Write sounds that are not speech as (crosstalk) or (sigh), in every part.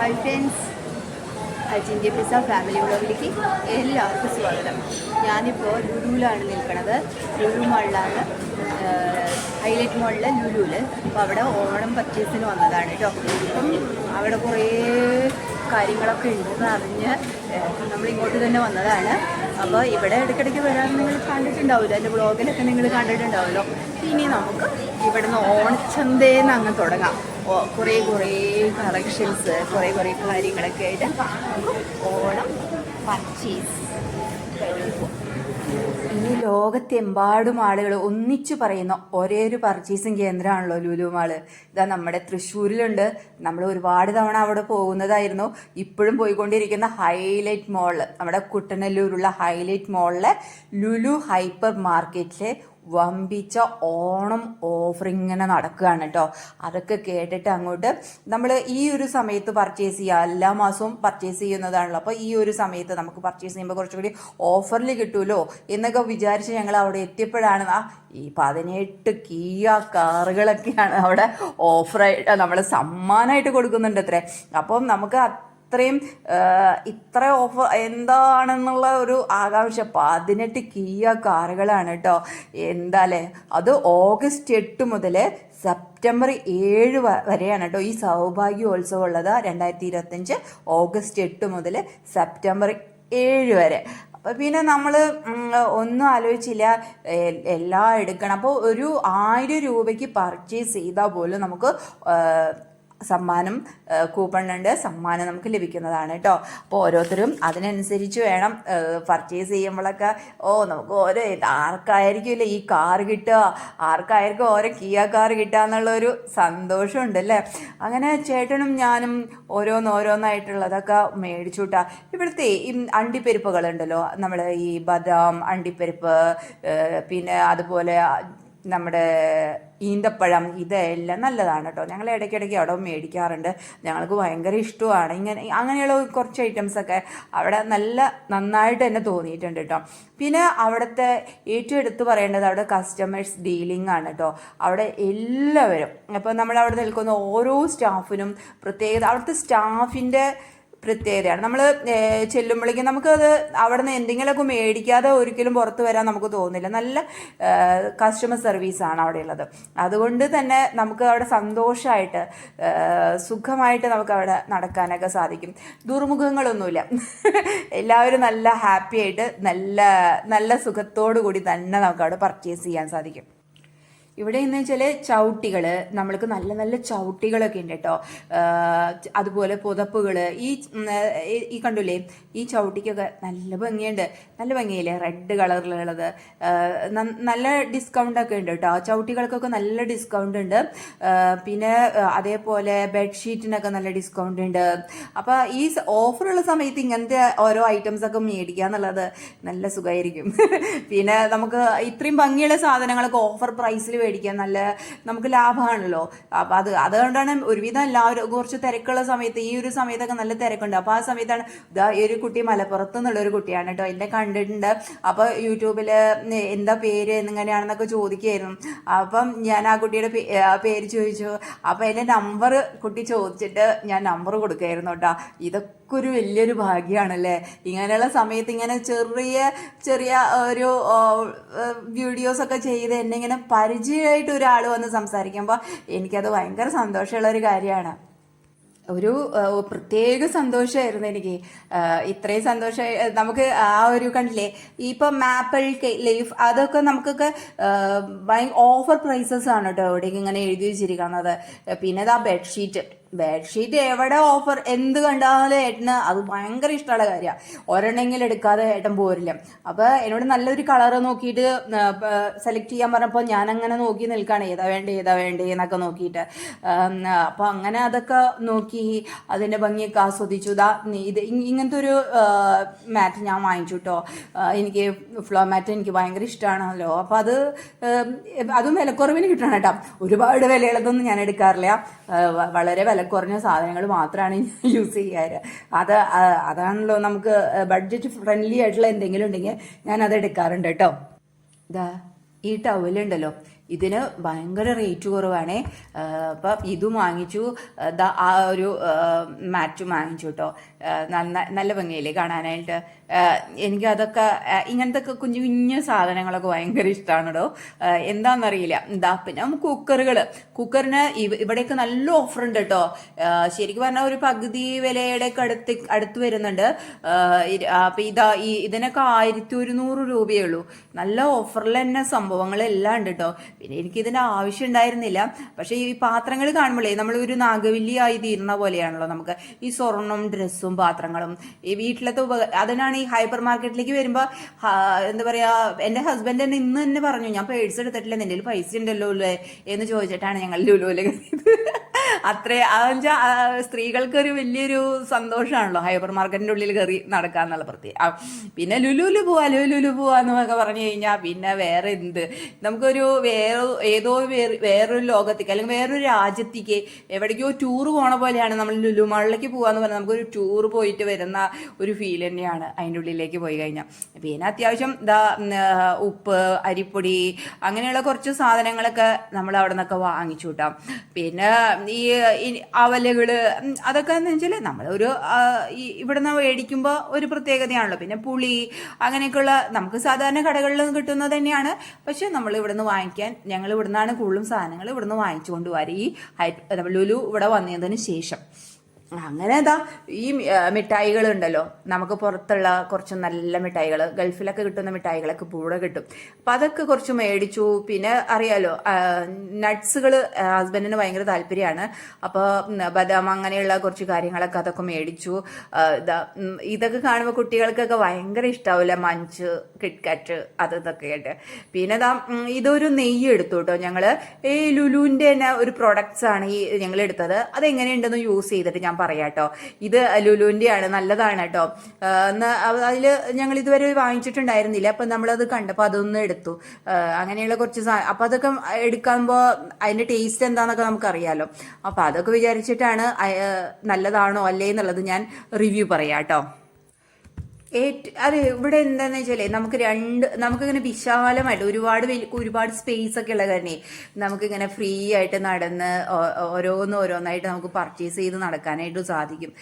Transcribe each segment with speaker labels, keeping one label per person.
Speaker 1: Hi friends. അജിന്റെ പിസ family വ്ളോഗിലേക്ക് എല്ലാവർക്കും സ്വാഗതം. ഞാനിപ്പോൾ ലുലുവിലാണ് നിൽക്കുന്നത് ലുലു മാളിലാണ് ഹൈലൈറ്റ് മോളിൽ ലുലുവിൽ അപ്പോൾ അവിടെ ഓണം പർച്ചേസിന് വന്നതാണ് കേട്ടോ അപ്പം അവിടെ കുറേ കാര്യങ്ങളൊക്കെ ഉണ്ടെന്ന് അറിഞ്ഞ് നമ്മൾ ഇങ്ങോട്ട് തന്നെ വന്നതാണ്. അപ്പോൾ ഇവിടെ ഇടയ്ക്കിടയ്ക്ക് വരാൻ നിങ്ങൾ കണ്ടിട്ടുണ്ടാവില്ല എന്റെ ബ്ലോഗിലൊക്കെ നിങ്ങൾ കണ്ടിട്ടുണ്ടാവുമല്ലോ. ഇനി നമുക്ക് ഇവിടുന്ന് ഓണച്ചന്തേന്ന് അങ്ങ് തുടങ്ങാം. കുറേ കുറേ കളക്ഷൻസ് കുറേ കുറേ കാര്യങ്ങളൊക്കെ ആയിട്ട് ഓണം പർച്ചേസ് ഈ ലോകത്തെമ്പാടും ആളുകൾ ഒന്നിച്ചു പറയുന്ന ഒരേ ഒരു പർച്ചേസിങ് കേന്ദ്രമാണല്ലോ ലുലു മാൾ. ഇതാ നമ്മുടെ തൃശ്ശൂരിലുണ്ട്. നമ്മൾ ഒരുപാട് തവണ അവിടെ പോകുന്നതായിരുന്നു. ഇപ്പോഴും പോയിക്കൊണ്ടിരിക്കുന്ന ഹൈലൈറ്റ് മോൾ നമ്മുടെ കുട്ടനല്ലൂരുള്ള ഹൈലൈറ്റ് മോളിലെ ലുലു ഹൈപ്പർ മാർക്കറ്റിലെ വമ്പിച്ച ഓണം ഓഫർ ഇങ്ങനെ നടക്കുകയാണ് കേട്ടോ അതൊക്കെ കേട്ടിട്ട് അങ്ങോട്ട് നമ്മൾ ഈ ഒരു സമയത്ത് പർച്ചേസ് ചെയ്യുക എല്ലാ മാസവും പർച്ചേസ് ചെയ്യുന്നതാണല്ലോ. അപ്പോൾ ഈ ഒരു സമയത്ത് നമുക്ക് പർച്ചേസ് ചെയ്യുമ്പോൾ കുറച്ചുകൂടി ഓഫറിൽ കിട്ടുമല്ലോ എന്നൊക്കെ വിചാരിച്ച് ഞങ്ങൾ അവിടെ എത്തിയപ്പോഴാണ് ആ ഈ പതിനെട്ട് കിയ കാറുകളൊക്കെയാണ് അവിടെ ഓഫറായിട്ട് നമ്മൾ സമ്മാനമായിട്ട് കൊടുക്കുന്നുണ്ട് അത്രേ. അപ്പം നമുക്ക് അത്രയും ആ, ഇത്ര ഓഫർ എന്താണെന്നുള്ള ഒരു ആകാംക്ഷ. പതിനെട്ട് കിയ കാറുകളാണ് കേട്ടോ എന്താല്ലേ അത് ഓഗസ്റ്റ് എട്ട് മുതൽ സെപ്റ്റംബർ ഏഴ് വരെയാണ് കേട്ടോ ഈ സൗഭാഗ്യോത്സവം ഉള്ളത് രണ്ടായിരത്തി ഇരുപത്തഞ്ച് ഓഗസ്റ്റ് എട്ട് മുതൽ സെപ്റ്റംബർ ഏഴ് വരെ. അപ്പം പിന്നെ നമ്മൾ ഒന്നും ആലോചിച്ചില്ല. എല്ലാം എടുക്കണം. അപ്പോൾ ഒരു ആയിരം രൂപയ്ക്ക് പർച്ചേസ് ചെയ്താൽ പോലും നമുക്ക് സമ്മാനം കൂപ്പൺ ഉണ്ട്. സമ്മാനം നമുക്ക് ലഭിക്കുന്നതാണ് കേട്ടോ അപ്പോൾ ഓരോരുത്തരും അതിനനുസരിച്ച് വേണം പർച്ചേസ് ചെയ്യുമ്പോഴൊക്കെ ഓ നമുക്ക് ഓരോ ആർക്കായിരിക്കും ആർക്കായിരിക്കില്ല ഈ കാർ കിട്ടുക? ആർക്കായിരിക്കും ഓരോ കിയ കാർ കിട്ടുക എന്നുള്ളൊരു സന്തോഷമുണ്ട് അല്ലേ അങ്ങനെ ചേട്ടനും ഞാനും ഓരോന്നോരോന്നായിട്ടുള്ളതൊക്കെ മേടിച്ചുവിട്ടാ ഇവിടുത്തെ ഈ അണ്ടിപ്പരിപ്പുകളുണ്ടല്ലോ. നമ്മൾ ഈ ബദാം അണ്ടിപ്പരിപ്പ് പിന്നെ അതുപോലെ നമ്മുടെ ഈന്തപ്പഴം ഇതെല്ലാം നല്ലതാണ് കേട്ടോ. ഞങ്ങൾ ഇടയ്ക്കിടയ്ക്ക് അവിടെ മേടിക്കാറുണ്ട്. ഞങ്ങൾക്ക് ഭയങ്കര ഇഷ്ടമാണ്. ഇങ്ങനെ അങ്ങനെയുള്ള കുറച്ച് ഐറ്റംസൊക്കെ അവിടെ നല്ല നന്നായിട്ട് തന്നെ തോന്നിയിട്ടുണ്ട് കേട്ടോ. പിന്നെ അവിടുത്തെ ഏറ്റവും എടുത്തു പറയേണ്ടത് അവിടെ കസ്റ്റമേഴ്സ് ഡീലിംഗ് ആണ് കേട്ടോ. അവിടെ എല്ലാവരും അപ്പോൾ നമ്മൾ അവിടെ നിൽക്കുന്ന ഓരോ സ്റ്റാഫിനും പ്രത്യേകത അവിടുത്തെ സ്റ്റാഫിന്റെ പ്രത്യേകതയാണ്. നമ്മൾ ചെല്ലുമ്പോഴേക്കും നമുക്കത് അവിടെ നിന്ന് എന്തെങ്കിലുമൊക്കെ മേടിക്കാതെ ഒരിക്കലും പുറത്ത് വരാൻ നമുക്ക് തോന്നില്ല. നല്ല കസ്റ്റമർ സർവീസാണ് അവിടെ ഉള്ളത് അതുകൊണ്ട് തന്നെ നമുക്ക് അവിടെ സന്തോഷമായിട്ട് സുഖമായിട്ട് നമുക്ക് അവിടെ നടക്കാനൊക്കെ സാധിക്കും. ദുർമുഖങ്ങളൊന്നുമില്ല. എല്ലാവരും നല്ല ഹാപ്പി ആയിട്ട് നല്ല നല്ല സുഖത്തോടു കൂടി തന്നെ നമുക്ക് അവിടെ പർച്ചേസ് ചെയ്യാൻ സാധിക്കും. ഇവിടെ എന്ന് വെച്ചാൽ ചവിട്ടികൾ നമ്മൾക്ക് നല്ല നല്ല ചവിട്ടികളൊക്കെ ഉണ്ട് കേട്ടോ അതുപോലെ പുതപ്പുകൾ ഈ ഈ- കണ്ടില്ലേ? ഈ ചവിട്ടിക്കൊക്കെ നല്ല ഭംഗിയുണ്ട്. നല്ല ഭംഗിയില്ലേ? റെഡ് കളറിലുള്ളത്. നല്ല ഡിസ്കൗണ്ട് ഒക്കെ ഉണ്ട് കേട്ടോ ചവിട്ടികൾക്കൊക്കെ നല്ല ഡിസ്കൗണ്ട് ഉണ്ട്. പിന്നെ അതേപോലെ ബെഡ്ഷീറ്റിനൊക്കെ നല്ല ഡിസ്കൗണ്ട് ഉണ്ട്. അപ്പോൾ ഈ ഓഫറുള്ള സമയത്ത് ഇങ്ങനത്തെ ഓരോ ഐറ്റംസ് ഒക്കെ മേടിക്കുക എന്നുള്ളത് നല്ല സുഖമായിരിക്കും (laughs) പിന്നെ നമുക്ക് ഇത്രയും ഭംഗിയുള്ള സാധനങ്ങളൊക്കെ ഓഫർ പ്രൈസിൽ മേടിക്കാൻ നല്ല നമുക്ക് ലാഭമാണല്ലോ അപ്പം അത് അതുകൊണ്ടാണ് ഒരുവിധം എല്ലാവരും കുറച്ച് തിരക്കുള്ള സമയത്ത് ഈ ഒരു സമയത്തൊക്കെ നല്ല തിരക്കുണ്ട്. അപ്പോൾ ആ സമയത്താണ് ഇതാ ഈ ഒരു കുട്ടി മലപ്പുറത്ത് നിന്നുള്ള ഒരു കുട്ടിയാണ് കേട്ടോ എന്നെ കണ്ടിട്ടുണ്ട്. അപ്പോൾ യൂട്യൂബിൽ എന്താ പേര് എന്നിങ്ങനെയാണെന്നൊക്കെ ചോദിക്കുമായിരുന്നു അപ്പം ഞാൻ ആ കുട്ടിയുടെ പേര് ചോദിച്ചു. അപ്പോൾ എന്റെ നമ്പർ കുട്ടി ചോദിച്ചിട്ട് ഞാൻ നമ്പർ കൊടുക്കുമായിരുന്നു കേട്ടോ ഇതൊക്കെ ഒരു വലിയൊരു ഭാഗ്യമാണല്ലേ ഇങ്ങനെയുള്ള സമയത്ത് ഇങ്ങനെ ചെറിയ ചെറിയ ഒരു വീഡിയോസ് ഒക്കെ ചെയ്ത് എന്നെ ഇങ്ങനെ പരിചയമായിട്ട് ഒരാൾ വന്ന് സംസാരിക്കുമ്പോൾ എനിക്കത് ഭയങ്കര സന്തോഷമുള്ള ഒരു കാര്യമാണ്. ഒരു ആ, പ്രത്യേക സന്തോഷമായിരുന്നു എനിക്ക്. ആ, ഇത്രയും സന്തോഷം നമുക്ക് ആ ഒരു കണ്ടില്ലേ? ഇപ്പം മാപ്പിൾ ലൈഫ് അതൊക്കെ നമുക്കൊക്കെ ഓഫർ പ്രൈസസ് ആണ് കേട്ടോ എവിടെയൊക്കെ ഇങ്ങനെ എഴുതി വെച്ചിരിക്കുന്നത്. പിന്നെ ഇതാ ബെഡ്ഷീറ്റ്. ബെഡ്ഷീറ്റ് എവിടെ ഓഫർ എന്ത് കണ്ടാലും ഏട്ടന് അത് ഭയങ്കര ഇഷ്ടമുള്ള കാര്യമാണ് ഒരെണ്ണെങ്കിലും എടുക്കാതെ ഏട്ടൻ പോരില്ല. അപ്പോൾ എന്നോട് നല്ലൊരു കളർ നോക്കിയിട്ട് സെലക്ട് ചെയ്യാൻ പറഞ്ഞപ്പോൾ ഞാൻ അങ്ങനെ നോക്കി നിൽക്കുകയാണ് ഏതാ വേണ്ടേ ഏതാ വേണ്ടേ എന്നൊക്കെ നോക്കിയിട്ട്. അപ്പോൾ അങ്ങനെ അതൊക്കെ നോക്കി അതിന്റെ ഭംഗിയൊക്കെ ആസ്വദിച്ചു. ഇതാ ഇത് ഇങ്ങനത്തെ ഒരു മാറ്റ് ഞാൻ വാങ്ങിച്ചു കേട്ടോ എനിക്ക് ഫ്ലോ മാറ്റ് എനിക്ക് ഭയങ്കര ഇഷ്ടമാണല്ലോ അപ്പോൾ അത് അതും വിലക്കുറവിന് കിട്ടണം കേട്ടോ. ഒരുപാട് വിലയുള്ളതൊന്നും ഞാൻ എടുക്കാറില്ല. വളരെ വില കുറഞ്ഞ സാധനങ്ങൾ മാത്രമാണ് (laughs) യൂസ് ചെയ്യാറ്. അത് അതാണല്ലോ നമുക്ക് ബഡ്ജറ്റ് ഫ്രണ്ട്ലി ആയിട്ടുള്ള എന്തെങ്കിലും ഉണ്ടെങ്കിൽ ഞാൻ അത് എടുക്കാറുണ്ട് കേട്ടോ. ഇതാ ഈ ടവലുണ്ടല്ലോ ഇതിന് ഭയങ്കര റേറ്റ് കുറവാണ്. അപ്പം ഇതും വാങ്ങിച്ചു. ആ, ഒരു മാറ്റും വാങ്ങിച്ചു കേട്ടോ നന്ന നല്ല ഭംഗിയില്ലേ കാണാനായിട്ട്? എനിക്ക് അതൊക്കെ ഇങ്ങനത്തെ കുഞ്ഞു കുഞ്ഞു സാധനങ്ങളൊക്കെ ഭയങ്കര ഇഷ്ടമാണ് കേട്ടോ എന്താണെന്നറിയില്ല എന്താ പിന്നെ കുക്കറുകൾ കുക്കറിന് ഇവ- ഇവിടെയൊക്കെ നല്ല ഓഫർ ഉണ്ട് കേട്ടോ ശരിക്കും പറഞ്ഞാൽ ഒരു പകുതി വിലയുടെ ഒക്കെ അടുത്ത് അടുത്ത് വരുന്നുണ്ട്. അപ്പൊ ഇതാ ഈ ഇതിനൊക്കെ ആയിരത്തി ഒരുന്നൂറ് രൂപയേ ഉള്ളൂ. നല്ല ഓഫറിൽ തന്നെ സംഭവങ്ങളെല്ലാം ഉണ്ട് കേട്ടോ പിന്നെ എനിക്ക് ഇതിന്റെ ആവശ്യം ഉണ്ടായിരുന്നില്ല പക്ഷെ ഈ പാത്രങ്ങൾ കാണുമ്പോഴേ നമ്മൾ ഒരു നാഗവല്ലിയായി തീരുന്ന പോലെയാണല്ലോ നമുക്ക്. ഈ സ്വർണം ഡ്രസ്സും പാത്രങ്ങളും. ഈ വീട്ടിലത്തെ ഉപ അതിനാണ് ഈ ഹൈപ്പർ മാർക്കറ്റിലേക്ക് വരുമ്പോൾ എന്താ പറയാ എന്റെ ഹസ്ബൻഡ് തന്നെ ഇന്ന് തന്നെ പറഞ്ഞു ഞാൻ പേഴ്സ് എടുത്തിട്ടില്ല നിന്റെ പൈസ ഉണ്ടല്ലോ അല്ലേ എന്ന് ചോദിച്ചിട്ടാണ് ഞങ്ങൾ ലുലുവിൽ അത്രേ സ്ത്രീകൾക്ക് ഒരു വലിയൊരു സന്തോഷമാണല്ലോ ഹൈപ്പർ മാർക്കറ്റിന്റെ ഉള്ളിൽ കയറി നടക്കുക എന്നുള്ള പ്രത്യേകം പിന്നെ ലുലുലു പോവാ ലുലുലു പോവാ എന്നൊക്കെ പറഞ്ഞു കഴിഞ്ഞാൽ പിന്നെ വേറെ എന്ത്? നമുക്കൊരു വേറെ ഏതോ വേറെ വേറൊരു ലോകത്തേക്ക് അല്ലെങ്കിൽ വേറൊരു രാജ്യത്തേക്ക് എവിടേക്കോ ടൂർ പോണ പോലെയാണ് നമ്മൾ ലുലു മാളിലേക്ക് പോവാന്ന് പറഞ്ഞാൽ നമുക്കൊരു ടൂർ പോയിട്ട് വരുന്ന ഒരു ഫീൽ തന്നെയാണ് അതിന്റെ ഉള്ളിലേക്ക് പോയി കഴിഞ്ഞാൽ പിന്നെ അത്യാവശ്യം ഇതാ ഉപ്പ് അരിപ്പൊടി അങ്ങനെയുള്ള കുറച്ച് സാധനങ്ങളൊക്കെ നമ്മൾ അവിടെ നിന്നൊക്കെ വാങ്ങിച്ചു കൂട്ടാം. പിന്നെ ഈ ഈ അവലുകൾ ഉം, അതൊക്കെ എന്ന് വെച്ചാൽ ഈ ഇവിടുന്ന് മേടിക്കുമ്പോൾ ഒരു പ്രത്യേകതയാണല്ലോ. പിന്നെ പുളി അങ്ങനെയൊക്കെയുള്ള നമുക്ക് സാധാരണ കടകളിൽ നിന്ന് കിട്ടുന്നത് തന്നെയാണ്. പക്ഷെ നമ്മൾ ഇവിടുന്ന് വാങ്ങിക്കാൻ ഞങ്ങൾ ഇവിടുന്നാണ് കൂടുതലും സാധനങ്ങൾ ഇവിടുന്ന് വാങ്ങിച്ചു കൊണ്ടുപോകാറ് ഈ ലുലു ഇവിടെ വന്നതിന് ശേഷം. അങ്ങനെ എന്താ ഈ മിഠായികൾ ഉണ്ടല്ലോ നമുക്ക് പുറത്തുള്ള കുറച്ച് നല്ല മിഠായികൾ ഗൾഫിലൊക്കെ കിട്ടുന്ന മിഠായികളൊക്കെ കൂടെ കിട്ടും. അപ്പം അതൊക്കെ കുറച്ച് മേടിച്ചു. പിന്നെ അറിയാലോ നട്ട്സുകൾ ഹസ്ബൻഡിന് ഭയങ്കര താല്പര്യമാണ് അപ്പോൾ ബദാം അങ്ങനെയുള്ള കുറച്ച് കാര്യങ്ങളൊക്കെ അതൊക്കെ മേടിച്ചു. ഇതൊക്കെ കാണുമ്പോൾ കുട്ടികൾക്കൊക്കെ ഭയങ്കര ഇഷ്ടാവില്ല മഞ്ച് കിറ്റ്കാറ്റ് അത് ഇതൊക്കെ ആയിട്ട് പിന്നെ ഇതാ ഇതൊരു നെയ്യ് എടുത്തു കേട്ടോ ഞങ്ങൾ ഈ ലുലുവിന്റെ തന്നെ ഒരു പ്രൊഡക്ട്സ് ആണ് ഈ ഞങ്ങൾ എടുത്തത്. അത് എങ്ങനെയുണ്ടെന്ന് യൂസ് ചെയ്തിട്ട് ഞാൻ പറയാം കേട്ടോ ഇത് ലുലുവിന്റെ ആണ് നല്ലതാണ് കേട്ടോ. അതിൽ ഞങ്ങൾ ഇതുവരെ വാങ്ങിച്ചിട്ടുണ്ടായിരുന്നില്ല. അപ്പം നമ്മളത് കണ്ടപ്പോൾ അതൊന്ന് എടുത്തു. അങ്ങനെയുള്ള കുറച്ച് അപ്പം അതൊക്കെ എടുക്കുമ്പോൾ അതിന്റെ ടേസ്റ്റ് എന്താണെന്നൊക്കെ നമുക്കറിയാലോ. അപ്പോൾ അതൊക്കെ വിചാരിച്ചിട്ടാണ് നല്ലതാണോ അല്ലേ എന്നുള്ളത് ഞാൻ റിവ്യൂ പറയാം കേട്ടോ അതെ ഇവിടെ എന്താന്ന് വെച്ചാലേ നമുക്ക് രണ്ട് നമുക്ക് ഇങ്ങനെ വിശാലമായിട്ട് ഒരുപാട് ഒരുപാട് സ്പേസ് ഒക്കെ ഉള്ള കാരണേ നമുക്കിങ്ങനെ ഫ്രീ ആയിട്ട് നടന്ന് ഓരോന്ന് ഓരോന്നായിട്ട് നമുക്ക് പർച്ചേസ് ചെയ്ത് നടക്കാനായിട്ട് സാധിക്കും.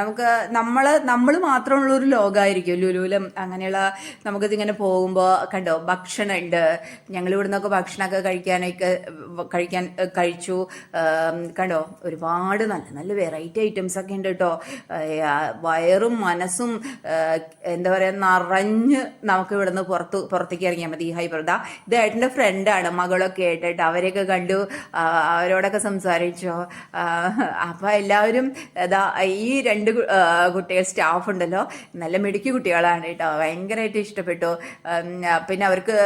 Speaker 1: നമുക്ക് നമ്മൾ നമ്മൾ മാത്രമുള്ള ഒരു ലോകമായിരിക്കും ലുലൂലം അങ്ങനെയുള്ള നമുക്കിതിങ്ങനെ പോകുമ്പോൾ കണ്ടോ ഭക്ഷണമുണ്ട് ഞങ്ങൾ ഇവിടെ നിന്നൊക്കെ ഭക്ഷണമൊക്കെ കഴിക്കാനൊക്കെ കഴിക്കാൻ കഴിച്ചു. കണ്ടോ ഒരുപാട് നല്ല നല്ല വെറൈറ്റി ഐറ്റംസ് ഒക്കെ ഉണ്ട് കേട്ടോ വയറും മനസ്സും എന്താ പറയുക നിറഞ്ഞ് നമുക്ക് ഇവിടുന്ന് പുറത്ത് പുറത്തേക്ക് ഇറങ്ങിയാൽ മതി ഈ ഹൈബ്രദ ഇത് ഏട്ടന്റെ ഫ്രണ്ടാണ് മകളൊക്കെ ആയിട്ടിട്ട് അവരെയൊക്കെ കണ്ടു അവരോടൊക്കെ സംസാരിച്ചോ. അപ്പോൾ എല്ലാവരും ഇതാ ഈ രണ്ട് കുട്ടികൾ സ്റ്റാഫ് ഉണ്ടല്ലോ നല്ല മിടുക്കി കുട്ടികളാണ് കേട്ടോ ഭയങ്കരമായിട്ട് ഇഷ്ടപ്പെട്ടു. പിന്നെ അവർക്ക്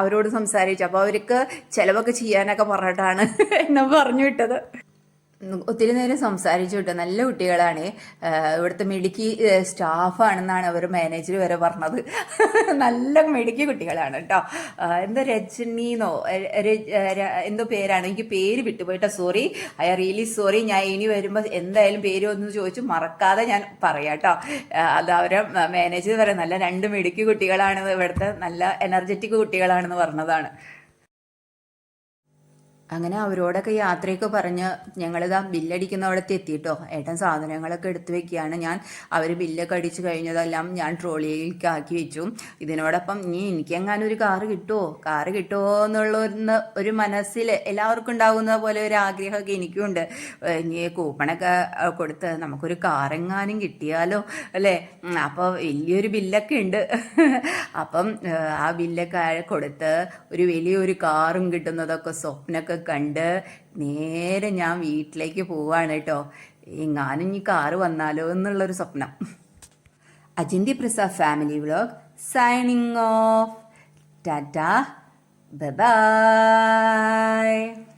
Speaker 1: അവരോട് സംസാരിച്ചു. അപ്പോൾ അവർക്ക് ചിലവൊക്കെ ചെയ്യാനൊക്കെ പറഞ്ഞിട്ടാണ് (laughs) എന്നെ പറഞ്ഞു വിട്ടത്. ഒത്തിരി നേരം സംസാരിച്ചു കിട്ടും. നല്ല കുട്ടികളാണ്. ഇവിടുത്തെ മിടുക്കി സ്റ്റാഫാണെന്നാണ് അവർ മാനേജർ വരെ പറഞ്ഞത്. (laughs) നല്ല മിടുക്കി കുട്ടികളാണ് കേട്ടോ. എന്തോ രജനീന്നോ? എന്തോ പേരാണ്. എനിക്ക് പേര് വിട്ടുപോയിട്ടോ സോറി. I really sorry. ഞാൻ ഇനി വരുമ്പോൾ എന്തായാലും പേര് ഒന്ന് ചോദിച്ചു മറക്കാതെ ഞാൻ പറയാം കേട്ടോ. അത് അവരെ മാനേജർ വരെ നല്ല രണ്ട് മിടുക്കി കുട്ടികളാണ് ഇവിടുത്തെ നല്ല എനർജറ്റിക് കുട്ടികളാണെന്ന് പറഞ്ഞതാണ്. അങ്ങനെ അവരോടൊക്കെ യാത്രയൊക്കെ പറഞ്ഞ് ഞങ്ങളിതാ ബില്ലടിക്കുന്നവിടത്ത് എത്തിയിട്ടോ. ഏട്ടൻ സാധനങ്ങളൊക്കെ എടുത്തു വെക്കുകയാണ്. ഞാൻ അവർ ബില്ലൊക്കെ അടിച്ചു കഴിഞ്ഞതെല്ലാം ഞാൻ ട്രോളിയിലേക്ക് ആക്കി വെച്ചു. ഇതിനോടൊപ്പം ഇനി എനിക്കെങ്ങാനും ഒരു കാറ് കിട്ടുമോ കാറ് കിട്ടുമോ എന്നുള്ള ഒരു മനസ്സിൽ എല്ലാവർക്കും ഉണ്ടാകുന്ന പോലെ ഒരു ആഗ്രഹമൊക്കെ എനിക്കുണ്ട്. ഇനി കൂപ്പണൊക്കെ കൊടുത്ത് നമുക്കൊരു കാറെങ്ങാനും കിട്ടിയാലോ? അല്ലേ? അപ്പോൾ വലിയൊരു ബില്ലൊക്കെ ഉണ്ട്. അപ്പം ആ ബില്ലൊക്കെ കൊടുത്ത് ഒരു വലിയൊരു കാറും കിട്ടുന്നതൊക്കെ സ്വപ്നമൊക്കെ കണ്ട് നേരെ ഞാൻ വീട്ടിലേക്ക് പോവാണ് കേട്ടോ എങ്ങാനും ഇനി കാറ് വന്നാലോ എന്നുള്ളൊരു സ്വപ്നം. അജിന്തി Prasad family vlog signing off. Tata. Bye